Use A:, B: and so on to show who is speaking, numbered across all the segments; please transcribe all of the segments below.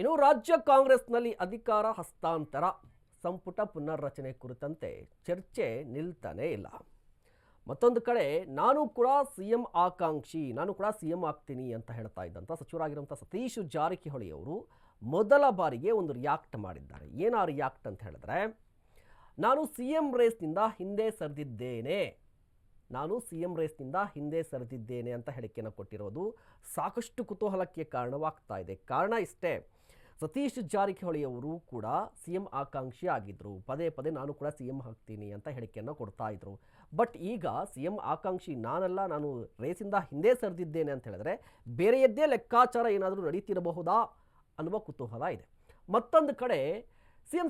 A: ಇನ್ನು ರಾಜ್ಯ ಕಾಂಗ್ರೆಸ್ನಲ್ಲಿ ಅಧಿಕಾರ ಹಸ್ತಾಂತರ, ಸಂಪುಟ ಪುನರ್ರಚನೆ ಕುರಿತಂತೆ ಚರ್ಚೆ ನಿಲ್ತಾನೇ ಇಲ್ಲ. ಮತ್ತೊಂದು ಕಡೆ, ನಾನು ಕೂಡ ಸಿ ಎಂ ಆಕಾಂಕ್ಷಿ, ನಾನು ಕೂಡ ಸಿ ಎಂ ಆಗ್ತೀನಿ ಅಂತ ಹೇಳ್ತಾ ಇದ್ದಂಥ ಸಚಿವರಾಗಿರುವಂಥ ಸತೀಶ್ ಜಾರಕಿಹೊಳಿ ಅವರು ಮೊದಲ ಬಾರಿಗೆ ಒಂದು ರಿಯಾಕ್ಟ್ ಮಾಡಿದ್ದಾರೆ. ಏನಾ ರಿಯಾಕ್ಟ್ ಅಂತ ಹೇಳಿದ್ರೆ, ನಾನು ಸಿ ಎಂ ರೇಸ್ನಿಂದ ಹಿಂದೆ ಸರಿದಿದ್ದೇನೆ, ನಾನು ಸಿ ಎಂ ರೇಸ್ನಿಂದ ಹಿಂದೆ ಸರಿದಿದ್ದೇನೆ ಅಂತ ಹೇಳಿಕೆಯನ್ನು ಕೊಟ್ಟಿರೋದು ಸಾಕಷ್ಟು ಕುತೂಹಲಕ್ಕೆ ಕಾರಣವಾಗ್ತಾ ಇದೆ. ಕಾರಣ ಇಷ್ಟೇ ಸತೀಶ್ ಜಾರಕಿಹೊಳಿ ಅವರು ಕೂಡ ಸಿ ಎಂ ಆಕಾಂಕ್ಷಿ ಆಗಿದ್ದರು ಪದೇ ಪದೇ ನಾನು ಕೂಡ ಸಿ ಎಂ ಹಾಕ್ತೀನಿ ಅಂತ ಹೇಳಿಕೆಯನ್ನು ಕೊಡ್ತಾ ಇದ್ರು. ಬಟ್ ಈಗ ಸಿ ಎಂ ಆಕಾಂಕ್ಷಿ ನಾನಲ್ಲ, ನಾನು ರೇಸಿಂದ ಹಿಂದೆ ಸರಿದಿದ್ದೇನೆ ಅಂತ ಹೇಳಿದ್ರೆ ಬೇರೆಯದ್ದೇ ಲೆಕ್ಕಾಚಾರ ಏನಾದರೂ ನಡೀತಿರಬಹುದಾ ಅನ್ನುವ ಕುತೂಹಲ ಇದೆ. ಮತ್ತೊಂದು ಕಡೆ ಸಿ ಎಂ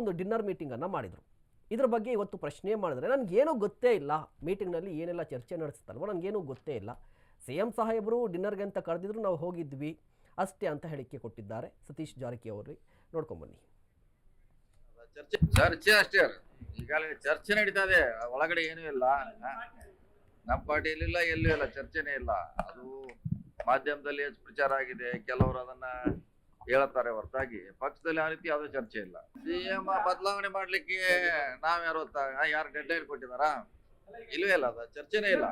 A: ಒಂದು ಡಿನ್ನರ್ ಮೀಟಿಂಗನ್ನು ಮಾಡಿದರು. ಇದ್ರ ಬಗ್ಗೆ ಇವತ್ತು ಪ್ರಶ್ನೆ ಮಾಡಿದ್ರೆ ನನಗೇನೂ ಗೊತ್ತೇ ಇಲ್ಲ. ಮೀಟಿಂಗ್ನಲ್ಲಿ ಏನೆಲ್ಲ ಚರ್ಚೆ ನಡೆಸುತ್ತಲ್ವ ನನಗೇನೂ ಗೊತ್ತೇ ಇಲ್ಲ. ಸಿ ಎಂ ಸಾಹೇಬರು ಡಿನ್ನರ್ಗೆ ಅಂತ ಕರೆದಿದ್ರು ನಾವು ಹೋಗಿದ್ವಿ. ಅಷ್ಟೇ ಅಂತ ಹೇಳಿಕೆ ಕೊಟ್ಟಿದ್ದಾರೆ. ಸತೀಶ್ ಜಾರಕಿಹೊಳಿ ನೋಡ್ಕೊಂಬನ್ನಿ
B: ಚರ್ಚೆ ಚರ್ಚೆ ಅಷ್ಟೇ. ಈಗಾಗಲೇ ಚರ್ಚೆ ನಡೀತಾ ಇದೆ. ಒಳಗಡೆ ಏನೂ ಇಲ್ಲ? ನಮ್ಮ ಪಾರ್ಟಿಯಲ್ಲಿ ಇಲ್ಲ ಎಲ್ಲೂ ಇಲ್ಲ. ಚರ್ಚೆನೇ ಇಲ್ಲ. ಅದು ಮಾಧ್ಯಮದಲ್ಲಿ ಹೆಚ್ಚು ಪ್ರಚಾರ ಆಗಿದೆ. ಕೆಲವರು ಅದನ್ನ ಹೇಳ್ತಾರೆ ಹೊರತಾಗಿ. ಪಕ್ಷದಲ್ಲಿ ಆ ರೀತಿ ಯಾವುದೇ ಚರ್ಚೆ ಇಲ್ಲ. ಸಿಎಂ ಬದಲಾವಣೆ ಮಾಡ್ಲಿಕ್ಕೆ ನಾವು ಯಾರು ಯಾರು ಲೈನ್ ಕೊಟ್ಟಿದಾರ ಇಲ್ವೇ ಇಲ್ಲ ಅದ. ಚರ್ಚೆನೇ ಇಲ್ಲ.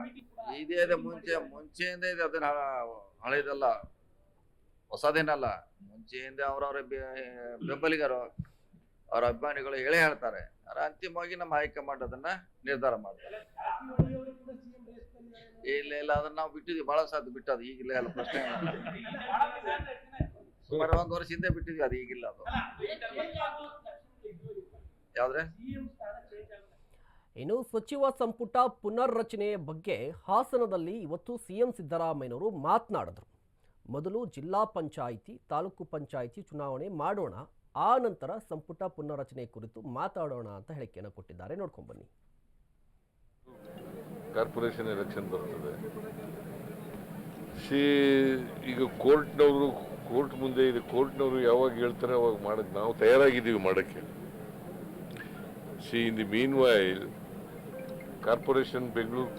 B: ಇದೇ ಇದೆ ಮುಂಚೆ ಮುಂಚೆಯಿಂದ ಇದೆ. ಅದನ್ನ ಹಳೆದಲ್ಲ. ಹೊಸದೇನಲ್ಲ, ಮುಂಚೆಯಿಂದ ಅವರವರ ಬೆಂಬಲಿಗರು, ಅವರ ಅಭಿಮಾನಿಗಳು ಹೇಳೇ ಹೇಳ್ತಾರೆ. ಅಂತಿಮವಾಗಿ ನಮ್ಮ ಹೈಕಮಾಂಡ್ ಅದನ್ನ ನಿರ್ಧಾರ ಮಾಡ್ತಾರೆ. ಇಲ್ಲ ಇಲ್ಲ, ಅದನ್ನ ನಾವು ಬಿಟ್ಟಿದ್ವಿ. ಬಹಳ ಸಾಧ್ಯ ಅದು ಈಗಿಲ್ಲ, ಎಲ್ಲ ಪ್ರಶ್ನೆ. ಸುಮಾರು ಒಂದು ವರ್ಷ ಹಿಂದೆ ಬಿಟ್ಟಿದ್ವಿ, ಅದು ಈಗಿಲ್ಲ ಅದು. ಯಾವ್ದ್ರೆ?
A: ಇನ್ನು ಸಚಿವ ಸಂಪುಟ ಪುನರ್ ರಚನೆಯ ಬಗ್ಗೆ ಹಾಸನದಲ್ಲಿ ಇವತ್ತು ಸಿಎಂ ಸಿದ್ದರಾಮಯ್ಯನವರು ಮಾತನಾಡಿದ್ರು. ಮೊದಲು ಜಿಲ್ಲಾ ಪಂಚಾಯಿತಿ, ತಾಲೂಕು ಪಂಚಾಯಿತಿ ಚುನಾವಣೆ ಮಾಡೋಣ, ಆ ನಂತರ ಸಂಪುಟ ಪುನರ್ರಚನೆ ಕುರಿತು ಮಾತಾಡೋಣ ಅಂತ ಹೇಳಿಕೆಯನ್ನು ಕೊಟ್ಟಿದ್ದಾರೆ. ನೋಡ್ಕೊಂಬನ್ನಿ
C: ಕಾರ್ಪೊರೇಷನ್ ಎಲೆಕ್ಷನ್ ಬರ್ತದೆ. ಸಿ, ಈಗ ಕೋರ್ಟ್ನವರು, ಕೋರ್ಟ್ ಮುಂದೆ ಇದೆ. ಕೋರ್ಟ್ನವರು ಯಾವಾಗ ಹೇಳ್ತಾರೆ, ಅವಾಗ ಮಾಡಕ್ ನಾವು ತಯಾರಾಗಿದ್ದೀವಿ ಮಾಡೋಕ್ಕೆ. See, in the meanwhile corporation Bengaluru,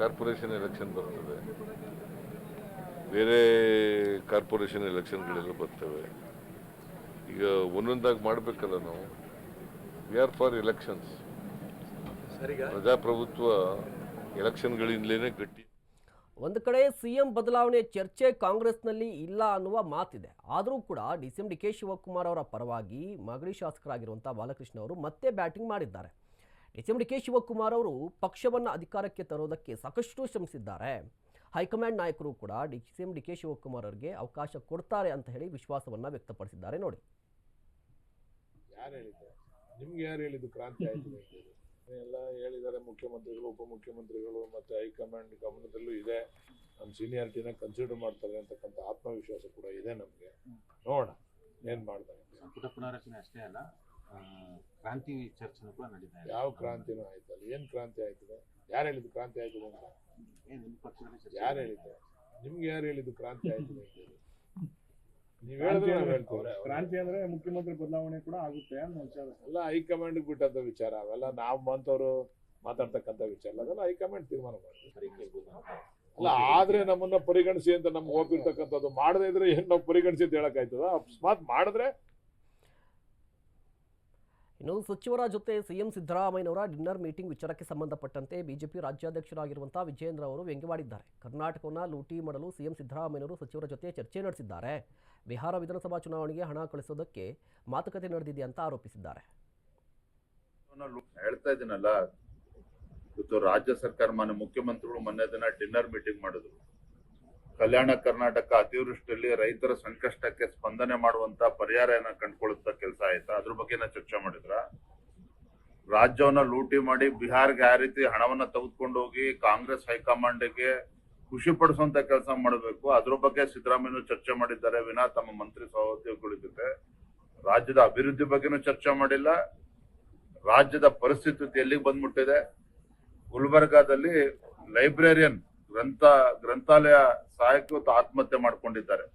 C: corporation election ಬರ್ತದೆ. ಬೇರೆ ಕಾರ್ಪೊರೇಷನ್ ಎಲೆಕ್ಷನ್ಗಳೆಲ್ಲ ಬರ್ತವೆ. ಈಗ ಒಂದೊಂದಾಗಿ ಮಾಡಬೇಕಲ್ಲ ನಾವು. ವಿ ಆರ್ ಫಾರ್ ಎಲೆಕ್ಷನ್ಸ್ ಪ್ರಜಾಪ್ರಭುತ್ವ ಎಲೆಕ್ಷನ್ಗಳಿಂದಲೇ ಗಟ್ಟಿ.
A: ಒಂದು ಕಡೆ ಸಿಎಂ ಬದಲಾವಣೆ ಚರ್ಚೆ ಕಾಂಗ್ರೆಸ್ನಲ್ಲಿ ಇಲ್ಲ ಅನ್ನುವ ಮಾತಿದೆ. ಆದರೂ ಕೂಡ D C M D K Shivakumar ಅವರ ಪರವಾಗಿ ಮಾಗಡಿ ಶಾಸಕರಾಗಿರುವಂಥ ಬಾಲಕೃಷ್ಣ ಅವರು ಮತ್ತೆ ಬ್ಯಾಟಿಂಗ್ ಮಾಡಿದ್ದಾರೆ. D C M D K Shivakumar ಅವರು ಪಕ್ಷವನ್ನು ಅಧಿಕಾರಕ್ಕೆ ತರೋದಕ್ಕೆ ಸಾಕಷ್ಟು ಶ್ರಮಿಸಿದ್ದಾರೆ. ಹೈಕಮಾಂಡ್ ನಾಯಕರು ಕೂಡ D C M D K Shivakumar ಅವರಿಗೆ ಅವಕಾಶ ಕೊಡ್ತಾರೆ ಅಂತ ಹೇಳಿ ವಿಶ್ವಾಸವನ್ನ ವ್ಯಕ್ತಪಡಿಸಿದ್ದಾರೆ ನೋಡಿ.
D: ಯಾರು ಹೇಳಿದ್ರು ನಿಮ್ಗೆ ಯಾರು ಹೇಳಿದ್ದು ಕ್ರಾಂತಿ ಆಯ್ತು? ಎಲ್ಲ ಹೇಳಿದ್ದಾರೆ ಮುಖ್ಯಮಂತ್ರಿಗಳು ಉಪಮುಖ್ಯಮಂತ್ರಿಗಳು ಮತ್ತೆ ಹೈಕಮಾಂಡ್ ಗಮನದಲ್ಲೂ ಇದೆ. ನಮ್ಮ ಸೀನಿಯಾರಿಟಿನ ಕನ್ಸಿಡರ್ ಮಾಡ್ತಾರೆ ಅಂತಕ್ಕಂಥ ಆತ್ಮವಿಶ್ವಾಸ ಕೂಡ ಇದೆ ನಮಗೆ. ನೋಡೋಣ ಏನ್ ಮಾಡ್ತಾರೆ
E: ಸಂಪುಟ ಪುನರಚನೆ ಅಷ್ಟೇ ಅಲ್ಲ ಕ್ರಾಂತಿ ಚರ್ಚೆನೂ ಕೂಡ ನಡೀತಾ ಇದೆ.
D: ಯಾವ ಕ್ರಾಂತಿನೂ ಆಯ್ತಲ್ಲ. ಏನ್ ಕ್ರಾಂತಿ ಆಯ್ತದೆ? ಯಾರು ಹೇಳಿದ್ದು ಕ್ರಾಂತಿ ಆಯ್ತದೆ ಅಂತ?
E: ಏನ್ ನಿಮ್ಮ ಪಕ್ಷದಲ್ಲಿ ಚರ್ಚೆ
D: ಯಾರು ಹೇಳಿದ್ದು? ನಿಮ್ಗೆ ಯಾರು ಹೇಳಿದ್ದು ಕ್ರಾಂತಿ ಆಯ್ತದೆ ಅಂತ ಹೇಳಿ? ನೀವ್ ಹೇಳಿದ್ರೆ ನಾವ್ ಹೇಳ್ತೀವಿ.
F: ಕ್ರಾಂತಿ ಅಂದ್ರೆ ಮುಖ್ಯಮಂತ್ರಿ ಬದಲಾವಣೆ ಕೂಡ ಆಗುತ್ತೆ ಅನ್ನೋ ವಿಚಾರ.
D: ಎಲ್ಲ ಹೈಕಮಾಂಡ್ ಬಿಟ್ಟಂತ ವಿಚಾರ. ಅವೆಲ್ಲ ನಾವ್ ಬಂತವ್ರು ಮಾತಾಡ್ತಕ್ಕಂಥ ವಿಚಾರ. ಅಲ್ಲ ಅದೆಲ್ಲ ಹೈಕಮಾಂಡ್ ತೀರ್ಮಾನ ಮಾಡ್ತಾರೆ ಅಲ್ಲ ಆದ್ರೆ ನಮ್ಮನ್ನ ಪರಿಗಣಿಸಿ ಅಂತ ನಮ್ಗೆ ಹೋಗಿರ್ತಕ್ಕಂಥದ್ದು ಮಾಡದೇ ಇದ್ರೆ ಏನ್ ನಾವು ಪರಿಗಣಿಸಿ ಅಂತ ಹೇಳಕ್ ಆಯ್ತದ? ಅಕಸ್ಮಾತ್ ಮಾಡಿದ್ರೆ
A: ಇನ್ನು ಸಚಿವರ ಜೊತೆ ಸಿಎಂ ಸಿದ್ದರಾಮಯ್ಯನವರ ಡಿನ್ನರ್ ಮೀಟಿಂಗ್ ವಿಚಾರಕ್ಕೆ ಸಂಬಂಧಪಟ್ಟಂತೆ ಬಿಜೆಪಿ ರಾಜ್ಯಾಧ್ಯಕ್ಷರಾಗಿರುವಂಥ ವಿಜೇಂದ್ರ ಅವರು ವ್ಯಂಗ್ಯವಾಡಿದ್ದಾರೆ ಕರ್ನಾಟಕವನ್ನು ಲೂಟಿ ಮಾಡಲು ಸಿಎಂ ಸಿದ್ದರಾಮಯ್ಯನವರು ಸಚಿವರ ಜೊತೆ ಚರ್ಚೆ ನಡೆಸಿದ್ದಾರೆ. ಬಿಹಾರ ವಿಧಾನಸಭಾ ಚುನಾವಣೆಗೆ ಹಣ ಕಳಿಸೋದಕ್ಕೆ ಮಾತುಕತೆ ನಡೆದಿದೆ ಅಂತ ಆರೋಪಿಸಿದ್ದಾರೆ.
G: ಹೇಳ್ತಾ ಇದ್ದೀನಲ್ಲ ರಾಜ್ಯ ಸರ್ಕಾರ ಮುಖ್ಯಮಂತ್ರಿಗಳು ಮೊನ್ನೆ ದಿನ ಡಿನ್ನರ್ ಮೀಟಿಂಗ್ ಮಾಡಿದ್ರು. ಕಲ್ಯಾಣ ಕರ್ನಾಟಕ ಅತಿವೃಷ್ಟಿಯಲ್ಲಿ ರೈತರ ಸಂಕಷ್ಟಕ್ಕೆ ಸ್ಪಂದನೆ ಮಾಡುವಂತ ಪರಿಹಾರನ ಕಂಡುಕೊಳ್ಳುತ್ತ ಕೆಲಸ ಆಯ್ತಾ? ಅದ್ರ ಬಗ್ಗೆ ಚರ್ಚೆ ಮಾಡಿದ್ರ? ರಾಜ್ಯವನ್ನ ಲೂಟಿ ಮಾಡಿ ಬಿಹಾರ್ಗೆ ಯಾವ ರೀತಿ ಹಣವನ್ನ ತೆಗೆದುಕೊಂಡು ಹೋಗಿ ಕಾಂಗ್ರೆಸ್ ಹೈಕಮಾಂಡ್ಗೆ ಖುಷಿ ಪಡಿಸುವಂತ ಕೆಲಸ ಮಾಡಬೇಕು. ಅದ್ರ ಬಗ್ಗೆ ಸಿದ್ದರಾಮಯ್ಯ ಚರ್ಚೆ ಮಾಡಿದ್ದಾರೆ. ವಿನಾ, ತಮ್ಮ ಮಂತ್ರಿ ಸಹೋದ್ಯೋಗಿಗಳ ಜೊತೆ. ರಾಜ್ಯದ ಅಭಿವೃದ್ಧಿ ಬಗ್ಗೆನೂ ಚರ್ಚೆ ಮಾಡಿಲ್ಲ. ರಾಜ್ಯದ ಪರಿಸ್ಥಿತಿ ಎಲ್ಲಿಗೆ ಬಂದ್ಬಿಟ್ಟಿದೆ? ಗುಲ್ಬರ್ಗಾದಲ್ಲಿ ಲೈಬ್ರೇರಿಯನ್ ಗ್ರಂಥ ಗ್ರಂಥಾಲಯ ಸಹಾಯಕ ಇವತ್ತು ಆತ್ಮಹತ್ಯೆ ಮಾಡಿಕೊಂಡಿದ್ದಾರೆ.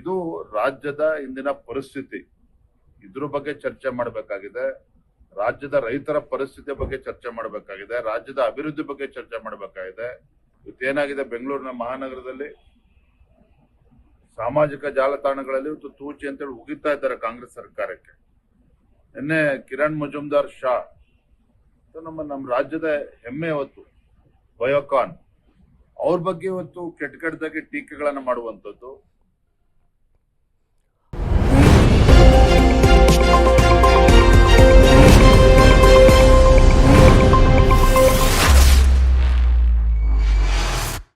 G: ಇದು ರಾಜ್ಯದ ಇಂದಿನ ಪರಿಸ್ಥಿತಿ. ಇದ್ರ ಬಗ್ಗೆ ಚರ್ಚೆ ಮಾಡಬೇಕಾಗಿದೆ. ರಾಜ್ಯದ ರೈತರ ಪರಿಸ್ಥಿತಿ ಬಗ್ಗೆ ಚರ್ಚೆ ಮಾಡಬೇಕಾಗಿದೆ. ರಾಜ್ಯದ ಅಭಿವೃದ್ಧಿ ಬಗ್ಗೆ ಚರ್ಚೆ ಮಾಡಬೇಕಾಗಿದೆ. ಇವತ್ತೇನಾಗಿದೆ ಬೆಂಗಳೂರಿನ ಮಹಾನಗರದಲ್ಲಿ? ಸಾಮಾಜಿಕ ಜಾಲತಾಣಗಳಲ್ಲಿ ಇವತ್ತು ತೂಚಿ ಅಂತೇಳಿ ಉಗಿತಾ ಇದ್ದಾರೆ ಕಾಂಗ್ರೆಸ್ ಸರ್ಕಾರಕ್ಕೆ. ನಿನ್ನೆ ಕಿರಣ್ ಮಜುಮ್ದಾರ್ ಶಾ. ನಮ್ಮ ನಮ್ಮ ರಾಜ್ಯದ ಹೆಮ್ಮೆ ಇವತ್ತು ಬಯೋಕಾನ್ ಅವ್ರ ಬಗ್ಗೆ ಇವತ್ತು ಕೆಟ್ಟ ಕೆಟ್ಟದಾಗಿ ಟೀಕೆಗಳನ್ನು ಮಾಡುವಂಥದ್ದು